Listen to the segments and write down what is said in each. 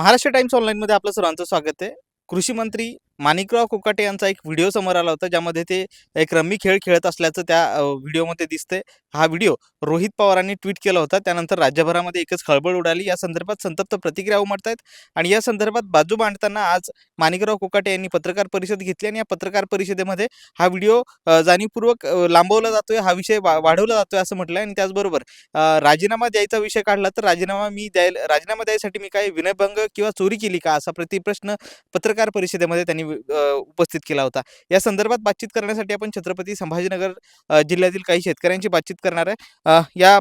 Maharashtra times ऑनलाईनमध्ये आपलं सर्वांचं स्वागत आहे. कृषी मंत्री माणिकराव कोकाटे यांचा एक व्हिडिओ समोर आला होता ज्यामध्ये ते एक रम्मी खेळ खेळत असल्याचं त्या व्हिडिओमध्ये दिसतंय. हा व्हिडिओ रोहित पवारांनी ट्विट केला होता. त्यानंतर राज्यभरामध्ये एकच खळबळ उडाली. या संदर्भात संतप्त प्रतिक्रिया उमटत आहेत आणि या संदर्भात बाजू मांडताना आज माणिकराव कोकाटे यांनी पत्रकार परिषद घेतली आणि या पत्रकार परिषदेमध्ये हा व्हिडिओ जाणीवपूर्वक लांबवला जातोय हा विषय वा- वाढवला जातोय असं म्हटलंय आणि त्याचबरोबर राजीनामा द्यायचा विषय काढला तर राजीनामा मी द्यायला राजीनामा द्यायसाठी मी काय विनयभंग किंवा चोरी केली का? असा प्रतिप्रश्न पत्रकार परिषदेमध्ये त्यांनी उपस्थित केला होता. या संदर्भात बातचीत करण्यासाठी आपण छत्रपती संभाजीनगर जिल्ह्यातील काही शेतकऱ्यांची बातचीत करणार आहे. या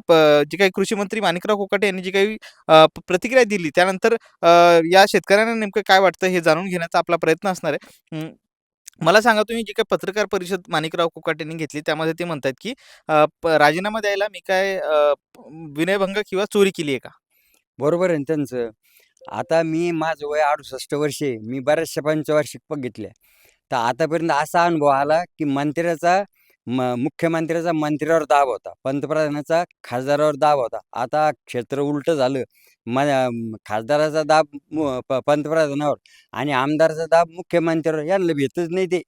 जे काही कृषी मंत्री माणिकराव कोकाटे यांनी जी काही प्रतिक्रिया दिली त्यानंतर या शेतकऱ्यांना नेमकं काय वाटतं हे जाणून घेण्याचा आपला प्रयत्न असणार आहे. मला सांगा तुम्ही जी काही पत्रकार परिषद माणिकराव कोकाटेंनी घेतली त्यामध्ये ते म्हणतात की राजीनामा द्यायला मी काय विनयभंग किंवा चोरी केली आहे का? बरोबर आहे त्यांचं. आता मी माझं वय 68 वर्षे. मी बऱ्याचशा पंचवार्षिक बघितल्या. तर आतापर्यंत असा अनुभव आला, की मंत्र्याचा म मुख्यमंत्र्याचा मंत्र्यावर दाब होता. पंतप्रधानाचा खासदारावर दाब होता. आता क्षेत्र उलटं झालं. म खासदाराचा दाब पंतप्रधानावर आणि आमदाराचा दाब मुख्यमंत्र्यावर. यांना भेटच नाही ते.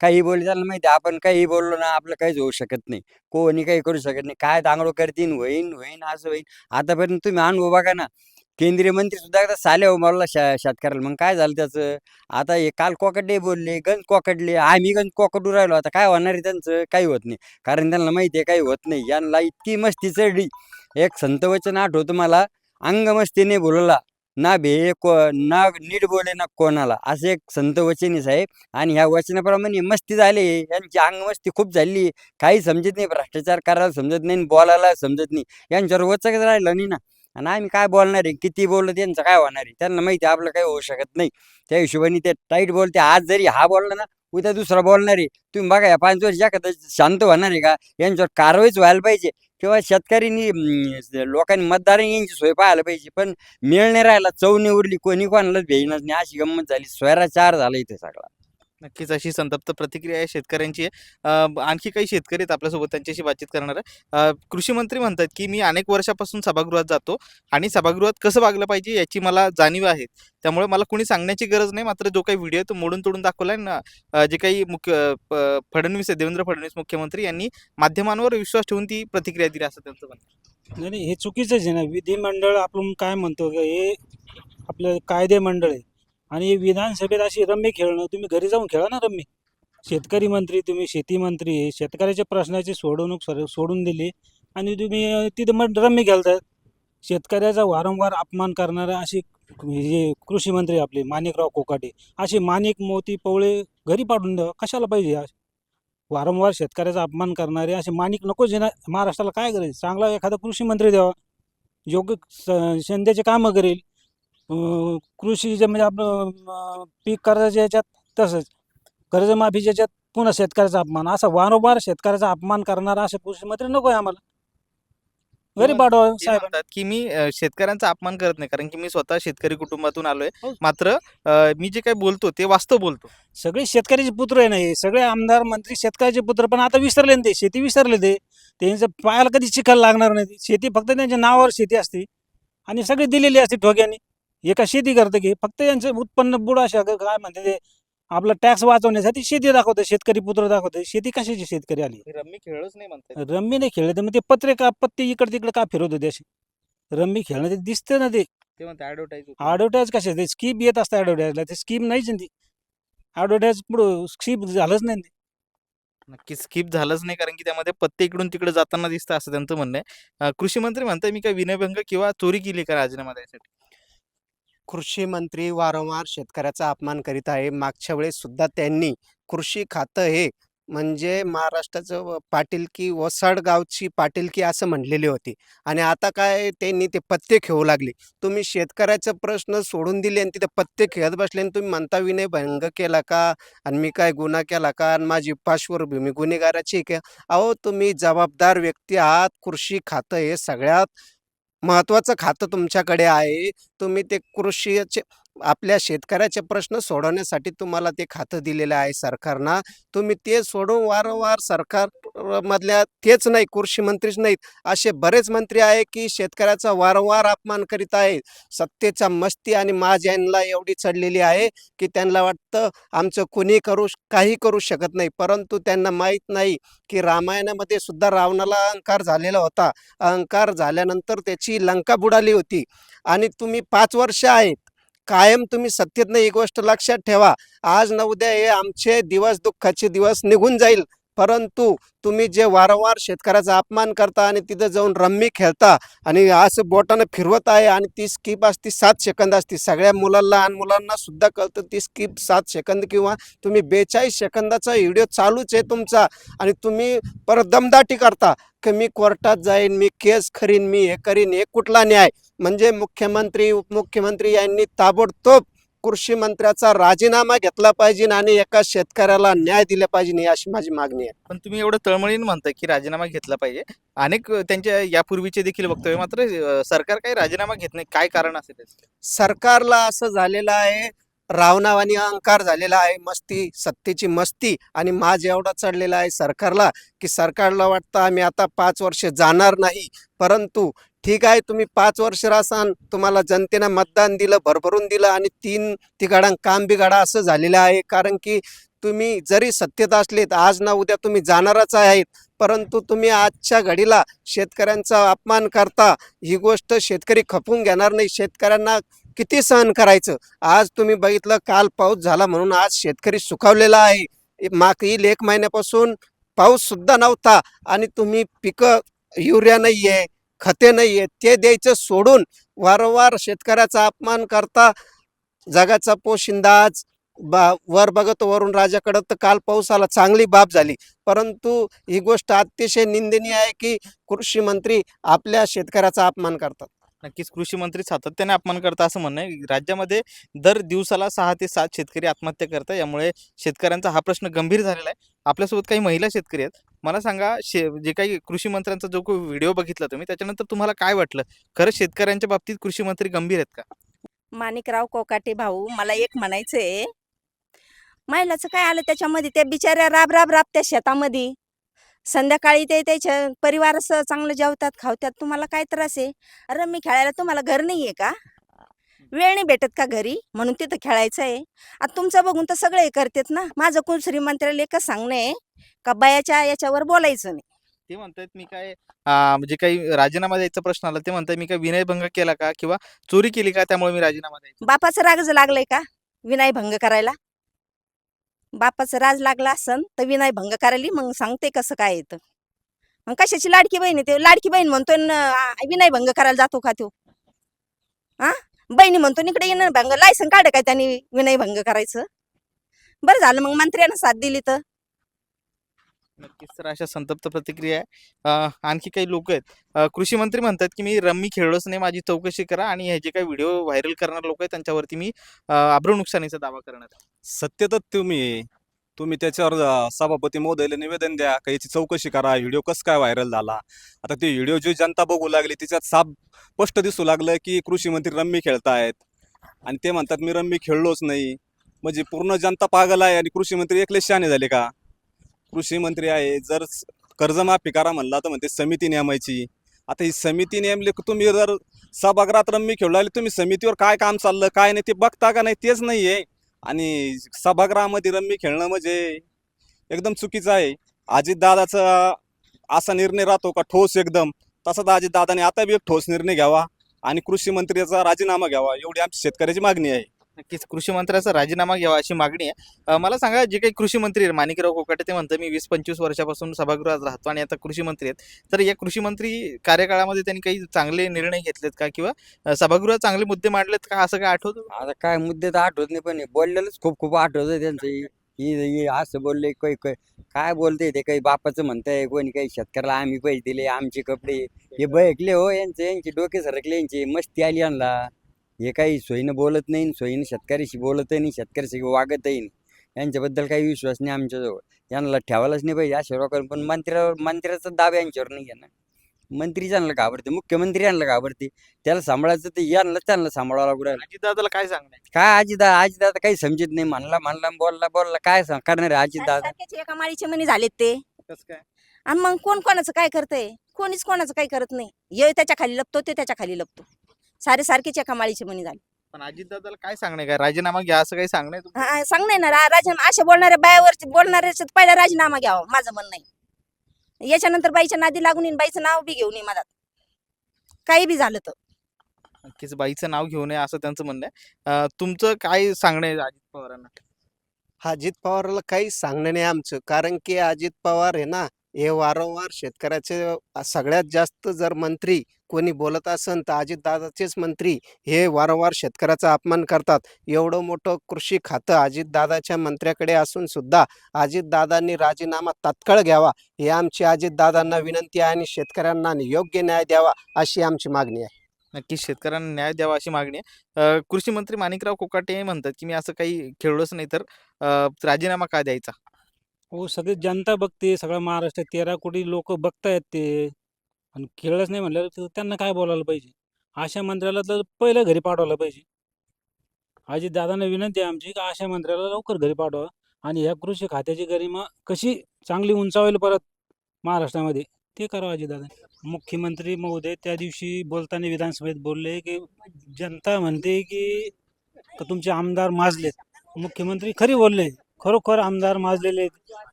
काही बोलले त्यांना माहिती आपण काही बोललो ना आपलं काहीच होऊ शकत नाही. कोणी काही करू शकत नाही. काय दांगडो करतीन, होईन, होईन, असं होईन. आतापर्यंत तुम्ही अनुभव बघा ना. केंद्रीय मंत्री सुद्धा आता साल्या उमरला हो शा शेतकऱ्याला. मग काय झालं त्याचं? आता हे काल कोकाटे बोलले, गंज कोकडले. आम्ही गंज कोकडू राहिलो. आता काय होणार आहे त्यांचं? काही होत नाही. कारण त्यांना माहिती आहे काही होत नाही. यांना इतकी मस्ती चढली. एक संतवचन आठवतं मला, अंगमस्तीने बोलला, ना भे को ना नीट बोले ना कोणाला." असं एक संतवचन साहेब आणि ह्या वचनाप्रमाणे मस्ती झाली. यांची अंगमस्ती खूप झाली. काही समजत नाही. भ्रष्टाचार करायला समजत नाही आणि बोलायला समजत नाही. यांच्यावर वचकच राहिलं नाही ना. आणि आम्ही काय बोलणार आहे? किती बोललं त्यांचं काय होणार आहे? त्यांना माहिती आहे आपलं काही होऊ शकत नाही. त्या हिशोबाने ते टाईट बोलते. आज जरी हा बोलला ना, उद्या दुसरा बोलणार आहे. तुम्ही बघा या पाच वर्ष एखादं शांत होणार आहे का? यांच्यावर कारवाईच व्हायला पाहिजे किंवा शेतकऱ्यांनी लोकांनी मतदारांनी यांची सोय पाहायला पाहिजे. पण मिळणे नाही राहिला, चव उरली. कोणी कोणालाच भेजणार नाही. अशी गंमत झाली. स्वैराचार झाला इथे सगळा. नक्कीच अशी संतप्त प्रतिक्रिया आहे शेतकऱ्यांची आहे. अ, आणखी काही शेतकरी आहेत आपल्यासोबत त्यांच्याशी बातचीत करणार आहे. अ, कृषी मंत्री म्हणतात की मी अनेक वर्षापासून सभागृहात जातो आणि सभागृहात कसं वागलं पाहिजे याची मला जाणीव आहे. त्यामुळे मला कुणी सांगण्याची गरज नाही मात्र जो काही व्हिडिओ तो मोडून तोडून दाखवला आहे. ना अ, जे काही मुख्य प- फडणवीस आहे देवेंद्र फडणवीस मुख्यमंत्री यांनी माध्यमांवर विश्वास ठेवून ती प्रतिक्रिया दिली असं त्यांचं म्हणणं आहे. नाही नाही हे चुकीचंच आहे ना. विधिमंडळ आपण काय म्हणतो हे आपलं कायदे मंडळ आहे. आणि विधानसभेत अशी रम्मी खेळणं तुम्ही घरी जाऊन खेळा ना रम्मी शेतकरी मंत्री तुम्ही शेती मंत्री शेतकऱ्याच्या प्रश्नाची सोडवणूक सर सोडून दिली आणि तुम्ही तिथं मग रम्मी खेळतायत शेतकऱ्याचा वारंवार अपमान करणारा अशी जे कृषी मंत्री आपले माणिकराव कोकाटे असे माणिक मोती पवळे घरी पाडून द्या कशाला पाहिजे? वारंवार शेतकऱ्याचा अपमान करणारे असे माणिक नको आहे महाराष्ट्राला काय करेल? चांगला एखादा कृषी मंत्री द्यावा. योग्य स- संध्याचे कामं करेल. अं, कृषीचे म्हणजे आपलं पीक कर्जाच्या याच्यात तसंच. कर्जमाफीच्या याच्यात पुन्हा शेतकऱ्याचा अपमान. असा वारंवार शेतकऱ्याचा अपमान करणारा असे कृषी मंत्री नको आहे आम्हाला ते साहेब. म्हणतात की मी अ, शेतकऱ्यांचा अपमान करत नाही कारण की मी स्वतः शेतकरी कुटुंबातून आलोय. हो. मात्र अ, मी जे काही बोलतो ते वास्तव बोलतो. सगळे शेतकऱ्याचे पुत्र आहे ना हे. सगळे आमदार मंत्री शेतकऱ्याचे पुत्र पण आता विसरले ना ते. शेती विसरले ते. त्यांचं पायाला कधी चिखल लागणार नाही. शेती फक्त त्यांच्या नावावर शेती असते. आणि सगळी दिलेली असते ठोक्याने. एका शेती करतं की फक्त यांचं उत्पन्न बुड काय म्हणते ते आपलं टॅक्स वाचवण्यासाठी शेती दाखवतं शेतकरी पुत्र दाखवतं. शेती कशाची शेतकरी आली? रम्मी खेळच नाही म्हणतात रम्मी नाही खेळले तर मग ते पत्रे का पत्ते इकडे तिकडे का फिरवत होते असे? रम्मी खेळणं ते दिसते ना ते. म्हणते ऍडव्हर्टाईज कशा ते स्कीम येत असतं ॲडव्हर्टाईजला ते स्कीम नाहीच ती. ॲडव्हर्टाईज पुढं स्कीम झालंच नाही. ते. नक्की स्किप झालंच नाही कारण की त्यामध्ये पत्ते इकडून तिकडे जाताना दिसतं असं त्यांचं म्हणणं आहे. कृषी मंत्री म्हणताय मी काय विनयभंग किंवा चोरी केली का राजीनामा द्यायसाठी? कृषी मंत्री वारंवार शेतकऱ्याचा अपमान करीत आहे. मागच्या वेळेस सुद्धा त्यांनी कृषी खातं हे म्हणजे महाराष्ट्राचं व पाटीलकी वसाड गावची पाटीलकी असं म्हणलेली होती. आणि आता काय त्यांनी ते पत्ते खेळू लागले. तुम्ही शेतकऱ्याचा प्रश्न सोडून दिले आणि तिथे पत्ते खेळत बसले आणि तुम्ही म्हणता विनय भंग केला का? आणि मी काय गुन्हा केला का? आणि माझी पार्श्वभूमी गुन्हेगाराची का? अहो तुम्ही जबाबदार व्यक्ती आहात. कृषी खातं हे सगळ्यात महत्त्वाचं खातं तुमच्याकडे आहे. तुम्ही ते कृषीचे आपल्या शेतकऱ्याचे प्रश्न सोडवण्यासाठी तुम्हाला ते खातं दिलेलं आहे सरकारनं. तुम्ही ते सोडून वारंवार सरकार मधल्या तेच नाही कृषी मंत्रीच नाहीत. असे बरेच मंत्री आहे की शेतकऱ्याचा वारंवार अपमान करीत आहे सत्तेचा मस्ती आणि माज यांना एवढी चढलेली आहे की त्यांना वाटतं आमचं कुणी करू काही करू शकत नाही. परंतु त्यांना माहीत नाही की रामायणामध्ये सुद्धा रावणाला अहंकार झालेला होता. अहंकार झाल्यानंतर त्याची लंका बुडाली होती. आणि तुम्ही पाच वर्ष आहेत कायम तुम्ही सत्यतनं एक गोष्ट लक्षात ठेवा. आज न उद्या हे आमचे दिवस दुःखाचे दिवस निघून जाईल. परंतु तुम्ही जे वारंवार शेतकऱ्याचा अपमान करता आणि तिथं जाऊन रम्मी खेळता आणि असं बोटानं फिरवत आहे आणि ती स्किप असती सात सेकंद असती. सगळ्या मुलांना लहान मुलांना सुद्धा कळतं ती स्किप सात सेकंद किंवा तुम्ही बेचाळीस सेकंदाचा व्हिडिओ चालूच आहे तुमचा आणि तुम्ही परत दमदाटी करता. की मी कोर्टात जाईन मी केस करीन मी हे करीन हे कुठला न्याय? म्हणजे मुख्यमंत्री उपमुख्यमंत्री यांनी ताबडतोब कृषी मंत्र्याचा राजीनामा घेतला पाहिजे आणि एका शेतकऱ्याला न्याय दिला पाहिजे अशी माझी मागणी आहे. पण तुम्ही एवढं तळमळीने म्हणताय की राजीनामा घेतला पाहिजे. अनेक त्यांच्या यापूर्वीचे देखील वक्तव्य मात्र सरकार काही राजीनामा घेत नाही. काय कारण असेल? सरकारला असं झालेलं आहे. रावणावानी अहंकार झालेला आहे. मस्ती सत्तेची मस्ती आणि माज एवढा चढलेला आहे सरकारला की सरकारला वाटतं आम्ही आता पाच वर्ष जाणार नाही. परंतु ठीक आहे तुम्ही पाच वर्ष राहसान तुम्हाला जनतेनं मतदान दिलं भरभरून दिलं आणि तीन तिघाडां काम बिघाडा असं झालेलं आहे. कारण की तुम्ही जरी सत्तेत असलेत आज ना उद्या तुम्ही जाणारच आहेत परंतु तुम्ही आजच्या घडीला शेतकऱ्यांचा अपमान करता ही गोष्ट शेतकरी खपून घेणार नाही. शेतकऱ्यांना किती सहन करायचं? आज तुम्ही बघितलं काल पाऊस झाला म्हणून आज शेतकरी सुखावलेला आहे. मागील एक महिन्यापासून पाऊससुद्धा नव्हता आणि तुम्ही पिकं युरिया नाही आहे खते नाही आहे ते द्यायचं सोडून वारंवार शेतकऱ्याचा अपमान करता जगाचा पोशिंदाज बा वर बघत वरून राजाकडं तर काल पाऊस आला चांगली बाब झाली. परंतु ही गोष्ट अतिशय निंदनीय आहे की कृषी मंत्री आपल्या शेतकऱ्याचा अपमान करतात. नक्कीच कृषी मंत्री सातत्याने अपमान करता असं म्हणणं आहे. राज्यामध्ये दर दिवसाला सहा ते सात शेतकरी आत्महत्या करतात. यामुळे शेतकऱ्यांचा हा प्रश्न गंभीर झालेला आहे. आपल्यासोबत काही महिला शेतकरी आहेत. मला सांगा शे जे काही कृषी मंत्र्यांचा जो काही व्हिडिओ बघितला तुम्ही त्याच्यानंतर तुम्हाला काय वाटलं? खरं शेतकऱ्यांच्या बाबतीत कृषी मंत्री गंभीर आहेत का? माणिकराव कोकाटे भाऊ मला एक म्हणायचंय. महिलाचं काय आलं त्याच्यामध्ये? त्या बिचाऱ्या राब राब राब त्या शेतामध्ये. संध्याकाळी ते त्याच्या परिवारासह चांगलं जेवतात खावतात तुम्हाला काय त्रास आहे? रम्मी खेळायला तुम्हाला घर नाही आहे का? वेळ नाही भेटत का घरी? म्हणून तिथं खेळायचं आहे. आता तुमचं बघून तर सगळे हे करतात ना. माझं कोण श्रीमंत्र्याला एकच सांगणं आहे का बायाच्या याच्यावर बोलायचं नाही. ते म्हणतायत मी काय म्हणजे काही राजीनामा द्यायचा प्रश्न आला ते म्हणताय मी काय विनयभंग केला का किंवा चोरी केली का? त्यामुळे मी राजीनामा द्यायचा बापाचं रागच लागलंय का? विनाय भंग करायला? बापाचं राज लागला असन तर विनाय भंग करायली मग सांगते कसं काय येतं मग कशाची लाडकी बहीण आहे ते? लाडकी बहीण म्हणतोय विनाय भंग करायला जातो का तो? हा बहिणी म्हणतो इकडे येणं भंग लायसन काढ काय त्यांनी विनय भंग करायचं? बरं झालं मग मंत्र्यानं साथ दिली तर. नक्कीच तर अशा संतप्त प्रतिक्रिया आहे. आणखी काही लोक आहेत. कृषी मंत्री म्हणतात की मी रम्मी खेळलोच नाही माझी चौकशी करा आणि हे जे काही व्हिडिओ व्हायरल करणारे लोक आहेत त्यांच्यावरती मी अ, अब्रू नुकसानीचा दावा करणार आहे. सत्यतच तुम्ही तुम्ही त्याच्यावर सभापती मोदयला निवेदन द्या का याची चौकशी करा. व्हिडिओ कसं काय व्हायरल झाला? आता ते व्हिडिओ जी जनता बघू लागली तिच्यात साप स्पष्ट दिसू लागलं की कृषी मंत्री रम्मी खेळतायत. आणि ते म्हणतात मी रम्मी खेळलोच नाही. म्हणजे पूर्ण जनता पागल आहे आणि कृषी मंत्री एकले शहाणे झाले का? कृषी मंत्री आहे जर कर्जमाफी करा म्हणला तर म्हणते समिती नेमायची. आता ही समिती नेमली तुम्ही जर सभागृहात रम्मी खेळू लागले तुम्ही समितीवर काय काम चाललं काय नाही ते बघता का नाही तेच नाही आहे आणि सभागृहामध्ये रम्मी खेळणं म्हणजे एकदम चुकीचं आहे. अजितदादाचा असा निर्णय राहतो का? ठोस एकदम. तसाच अजितदादाने आता बी एक ठोस निर्णय घ्यावा आणि कृषी मंत्र्याचा राजीनामा घ्यावा. एवढी आमची शेतकऱ्याची मागणी आहे. नक्कीच कृषी मंत्र्याचा राजीनामा घ्यावा अशी मागणी आहे. मला सांगा जे काही कृषी मंत्री माणिकराव कोकाटे ते म्हणतात मी वीस पंचवीस वर्षापासून सभागृहात राहतो आणि आता कृषी मंत्री आहेत. तर या कृषी मंत्री कार्यकाळामध्ये त्यांनी काही चांगले निर्णय घेतलेत का? किंवा सभागृहात चांगले मुद्दे मांडलेत का? असं काय आठवत? आता काय मुद्दे तर आठवत नाही पण बोललेलंच खूप खूप आठवत त्यांचं. ही असं बोलले काही काय बोलते ते काही बापाचं म्हणताय कोणी काही शेतकऱ्याला आम्ही पैसे दिले आमचे कपडे. हे बघले हो यांचे यांचे डोके सरकले यांचे. मस्ती आली यांना. हे काही सोयीनं बोलत नाही सोयीनं शेतकऱ्याशी बोलतही नाही शेतकऱ्याशी वागतही नाही. यांच्याबद्दल काही विश्वास नाही आमच्याजवळ. यांना ठेवायलाच नाही पाहिजे. अशा लोकांना पण मंत्र्यावर मंत्र्याचा दाब यांच्यावर नाही आहे ना मंत्री यांना घाबरते मुख्यमंत्री यांना घाबरते त्याला सांभाळायचं ते यांना त्यांना सांभाळावं लागू राहिलं. अजितदादाला काय सांगणार? काय आजीदा आजीदादा काही समजत नाही. म्हणला म्हणला बोलला बोलला काय सांग करणार आहे आजीदादा? सारखेच एका माळीचे म्हणी झालेत ते. कसं काय? आणि मग कोण कोणाचं काय करतंय? कोणीच कोणाचं काही करत नाही. ये त्याच्याखाली लपतो ते त्याच्याखाली लपतो. सारे सारखेच एका माळीचे म्हणी झाले. पण अजितदादाला काय सांगणे? काय राजीनामा घ्या असं काही सांगणे हा, हा, सांग नाही ना रा- राजा अशा बोलणाऱ्या बायावर बोलणाऱ्याच पहिला राजीनामा घ्यावा माझं म्हणणं आहे. याच्यानंतर बाईच्या नादी लागून येईन बाईचं नाव बी घेऊन ये मधात काही बी झालं तर. नक्कीच बाईचं नाव घेऊ नये असं त्यांचं म्हणणं आहे. अं, तुमचं काय सांगणं अजित पवारांना? अजित पवारला काहीच सांगणं नाही आमचं कारण की अजित पवार आहे ना हे वारंवार शेतकऱ्याचे सगळ्यात जास्त जर मंत्री कोणी बोलत असन तर अजितदादाचेच मंत्री हे वारंवार शेतकऱ्याचा अपमान करतात. एवढं मोठं कृषी खातं अजितदादाच्या मंत्र्याकडे असून सुद्धा अजितदादांनी राजीनामा तात्काळ घ्यावा. हे आमची अजितदादांना विनंती आहे आणि शेतकऱ्यांना योग्य न्याय द्यावा अशी आमची मागणी आहे. नक्कीच शेतकऱ्यांना न्याय द्यावा अशी मागणी आहे. कृषी मंत्री माणिकराव कोकाटे म्हणतात की मी असं काही खेळलोच नाही तर राजीनामा का द्यायचा? हो सगळी जनता बघते सगळा महाराष्ट्रात तेरा कोटी लोक बघतायत ते. आणि खेळच नाही म्हणल्यावर तर त्यांना काय बोलायला पाहिजे? आशा मंत्र्याला तर पहिलं घरी पाठवायला पाहिजे. आजी दादांना विनंती आहे आमची की आशा मंत्र्याला लवकर घरी पाठवा आणि ह्या कृषी खात्याची गरिमा कशी चांगली उंचावेल परत महाराष्ट्रामध्ये ते करावं आजी दादा. मुख्यमंत्री महोदय त्या दिवशी बोलताना विधानसभेत बोलले की जनता म्हणते की तुमचे आमदार माजलेत. मुख्यमंत्री खरी बोलले. खरोखर आमदार माजलेले आहेत.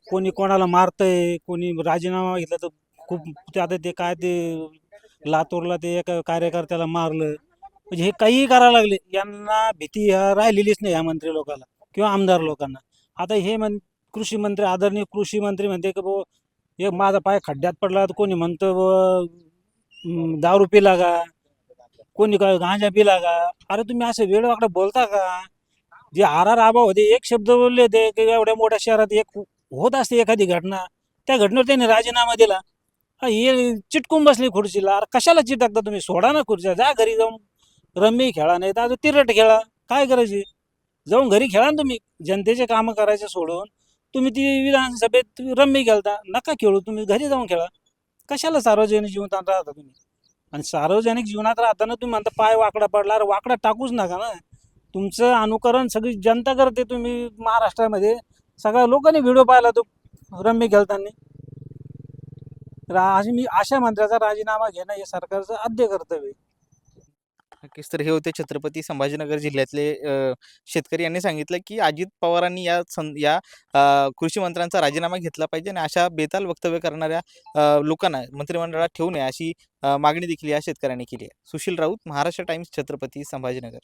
कोणी कोणाला मारतंय कोणी राजीनामा घेतला तर खूप ते आता ते काय ते लातूरला ते एका कार्यकर्त्याला मारलं. म्हणजे हे काहीही करायला लागले. यांना भीती ह्या राहिलेलीच नाही ह्या मंत्री लोकांना किंवा आमदार लोकांना. आता हे मन कृषी मंत्री आदरणीय कृषी मंत्री म्हणते की भाऊ एक माझा पाय खड्ड्यात पडला तर कोणी म्हणतं दारू पिला का कोणी गांजा पिला का अरे तुम्ही असं वेळ वाकडं बोलता का? जे आर आर आबा होते एक शब्द बोलले होते की एवढ्या मोठ्या शहरात एक होत असते एखादी घटना. त्या घटनेवर त्यांनी राजीनामा दिला. हे चिटकून बसली खुर्चीला. अरे कशाला चिटकता तुम्ही? सोडा ना खुर्च्या. जा घरी जाऊन. रम्मी खेळा नाही तर अजून तिरट खेळा. काय करायचे? जाऊन घरी खेळा ना तुम्ही. जनतेचे कामं करायचे सोडून. तुम्ही ती विधानसभेत रम्मी खेळता नका खेळू तुम्ही. घरी जाऊन खेळा. कशाला सार्वजनिक जीवनात राहता तुम्ही? आणि सार्वजनिक जीवनात राहताना तुम्ही म्हणता पाय वाकडा पडला. अरे वाकडा टाकूच नका ना. तुमचं अनुकरण सगळी जनता करते तुम्ही महाराष्ट्रामध्ये. सगळ्या लोकांनी व्हिडिओ पाहिला तो रम्मी खेळताना. रा अशी मी अशा मंत्र्याचा राजीनामा घेणं हे सरकारचं आद्य कर्तव्य नक्कीच तर हे होते छत्रपती संभाजीनगर जिल्ह्यातले शेतकरी यांनी सांगितलं की अजित पवारांनी या सं या कृषी मंत्र्यांचा राजीनामा घेतला पाहिजे आणि अशा बेताल वक्तव्य करणाऱ्या लोकांना मंत्रिमंडळात ठेवू नये अशी मागणी देखील या शेतकऱ्यांनी केली आहे. सुशील राऊत महाराष्ट्र टाइम्स छत्रपती संभाजीनगर.